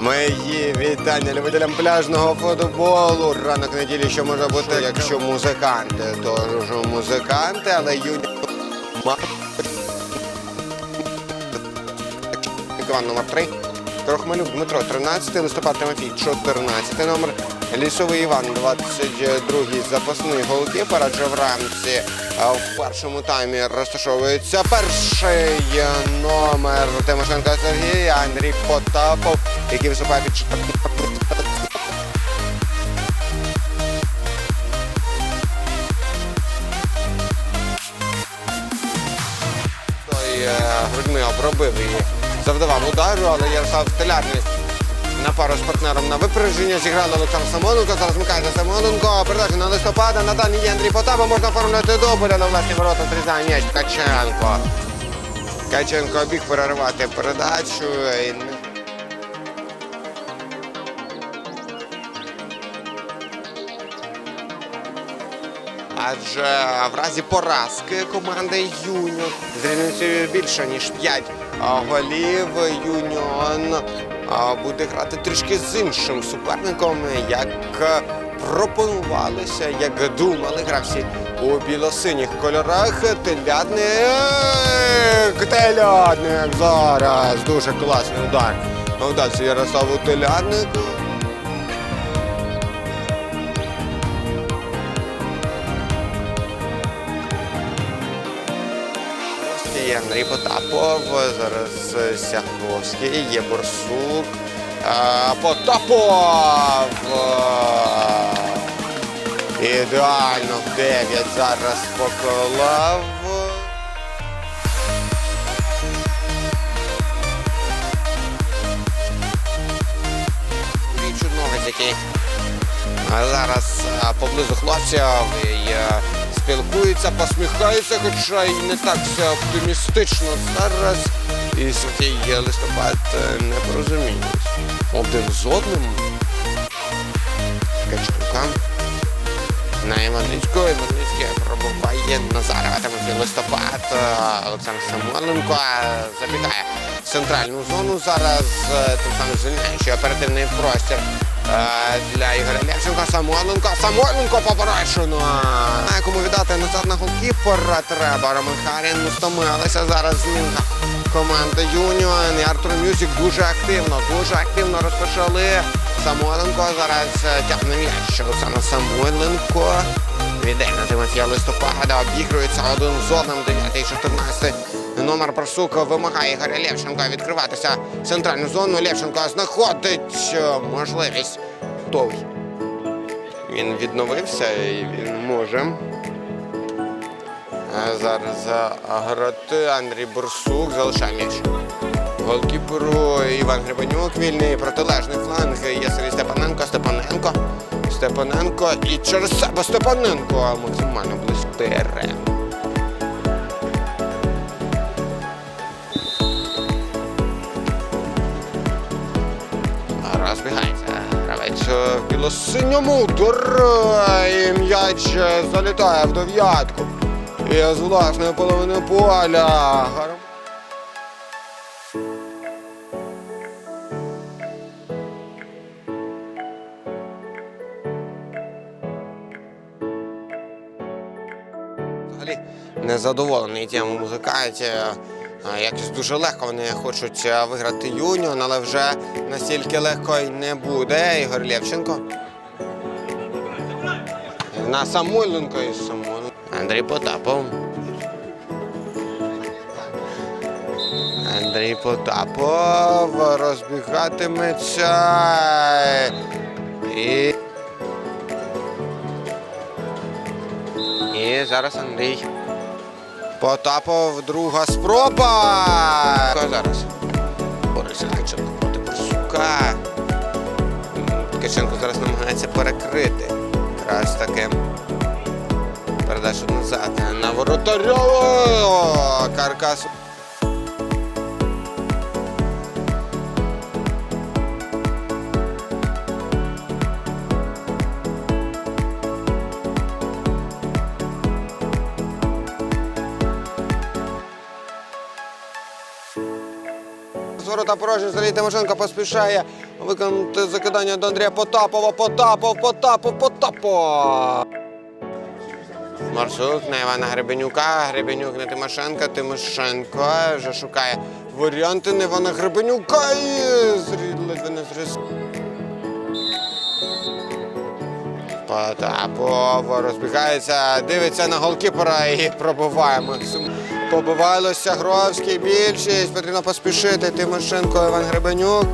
Мої вітання любителям пляжного футболу. Ранок неділі, що може бути, якщо музиканти, то ж музиканти, але юні. Іван номер 3. Трохмалюк Дмитро, 13 листопад Тимофій, 14 номер. Лісовий Іван, 22-й запасний голкіпер, адже вранці а, в першому таймі розташовується перший номер Тимошенка Сергій, Андрій Потапов, який виступає під 14 Той е, грудьми обробив і завдавав удару, але Ярослав Стелярний на пару з партнером на випередження зіграли Олександр Самоленко. Зараз змикається Самоленко. Передача на листопада. На даний є Андрій Потапа. Можна оформляти дубль, але власні ворота зрізає м'яч Ткаченко. Ткаченко біг переривати передачу. І Адже в разі поразки команди Юніон з більше ніж 5 голів Юніон буде грати трішки з іншим суперником, як пропонувалося, як думали гравці у білосиніх кольорах. Телядник, телядник зараз дуже класний удар. Вдався Ярославу Теляднику. Є Андрій Потапов, зараз е, Сяховський, є Борсук. Е, Потапов! Е, Ідеально в 9 зараз поклав. Чорногець, який зараз поблизу хлопців і спілкується, посміхається, хоча й не так все оптимістично зараз. І Сергій листопад е, порозуміють один з одним. Каченка. На Іваницьку. Іваницький пробуває Назарова. Тимофій листопад. е, Олександр Самойленко е, забігає в центральну зону зараз. Тим самим звільняючи оперативний простір для Ігоря Левченка. Самойленко. Самойленко поперечено. Знає, кому віддати назад на голкіпера треба. Роман Харін стомилися зараз змінка команди Юніон. І Артур Мюзик дуже активно, дуже активно розпочали. Самойленко зараз е, тягне м'яч. Олександр Самойленко. Віде на Тимофія листопада. Обігрується один з одним. 9-14 номер Барсука вимагає Ігоря Левченка відкриватися в центральну зону. Левченко знаходить е, можливість. Довгий. Він відновився і він може. А Зараз грати Андрій Бурсук залишає м'яч. Голкіперу Іван Грибанюк вільний протилежний фланг. Є Сергій Степаненко, Степаненко. Степаненко і через себе Степаненко максимально близько в білосиньому удар. М'яч залітає в дев'ятку. І з власної половини поля. Взагалі незадоволений тим музикантів. Якось дуже легко вони хочуть виграти юніон, але вже настільки легко й не буде. Ігор Лєвченко. На Самойленко і Самойленко. Андрій Потапов. Андрій Потапов розбігатиметься. І... І зараз Андрій. Потапов, друга спроба. Зараз? Борис Ткаченко проти Борсука. Ткаченко зараз намагається перекрити. Раз таке. Передачу назад. На воротарьову. Каркас. Ворота порожні. Сергій Тимошенко поспішає виконати закидання до Андрія Потапова. Потапов, Потапов, Потапов. Маршрут на Івана Гребенюка, Гребенюк на Тимошенка, Тимошенко вже шукає варіанти на Івана Гребенюка і ледве не зріз. Потапов розбігається, дивиться на голкіпера і пробиває Максим. Побивайлося Гровський більшість, потрібно поспішити. Тимошенко, Іван Гребенюк.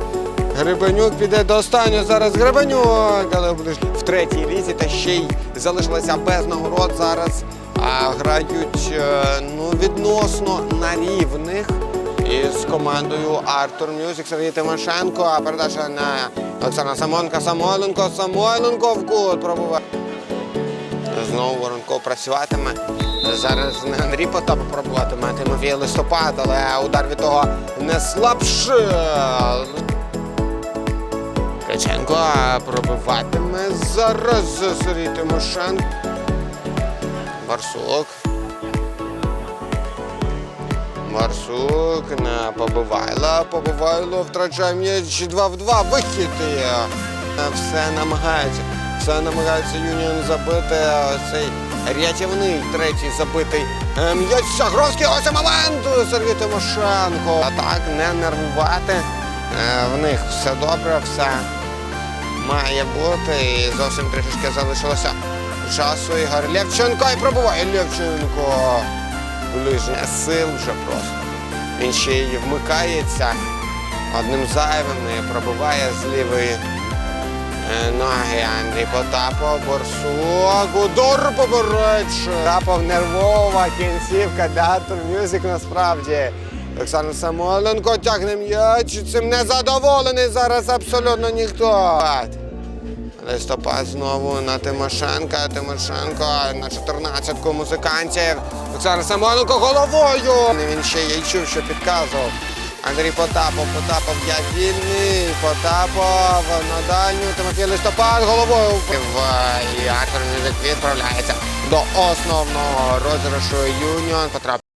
Гребенюк піде до останнього зараз Гребенюк, але в третій лізі та ще й залишилися без нагород. Зараз а, грають е, ну, відносно на рівних із командою Артур Мюзик Сергій Тимошенко. А передача на Олександра Самонка. Самойленко, Самойленко в кут пробуває. Знову Воронко працюватиме. Зараз не Андрій Потап пробуватиме, а Тимофій Листопад, але удар від того не слабше. Каченко пробиватиме зараз Сергій Тимошенко. Барсук. Марсук на Побивайла. Побивайло втрачає м'яч 2 в 2. Вихід. Все намагається. Все намагається Юніон забити. Цей рятівний третій забитий м'яч. Шагровський. Ось і момент. Сергій Тимошенко. А так не нервувати. Е, В них все добре, все має бути. І зовсім трішечки залишилося часу. Ігор Левченко і пробуває Левченко. Ближня сил вже просто. Він ще й вмикається одним зайвим і пробиває з лівої ноги Андрій Потапов, Борсук, удар побореч. Потапов нервова кінцівка Артур Мюзик насправді. Олександр Самойленко тягне м'яч. Цим не задоволений зараз абсолютно ніхто. Листопад знову на Тимошенка. Тимошенко на 14-ку музикантів. Олександр Самойленко головою. Він ще й чув, що підказував. Андрій Потапов, Потапов, я вільний. Потапов на дальню. Тимофій Листопад головою. І Артур відправляється до основного розіграшу Юніон. Потрапив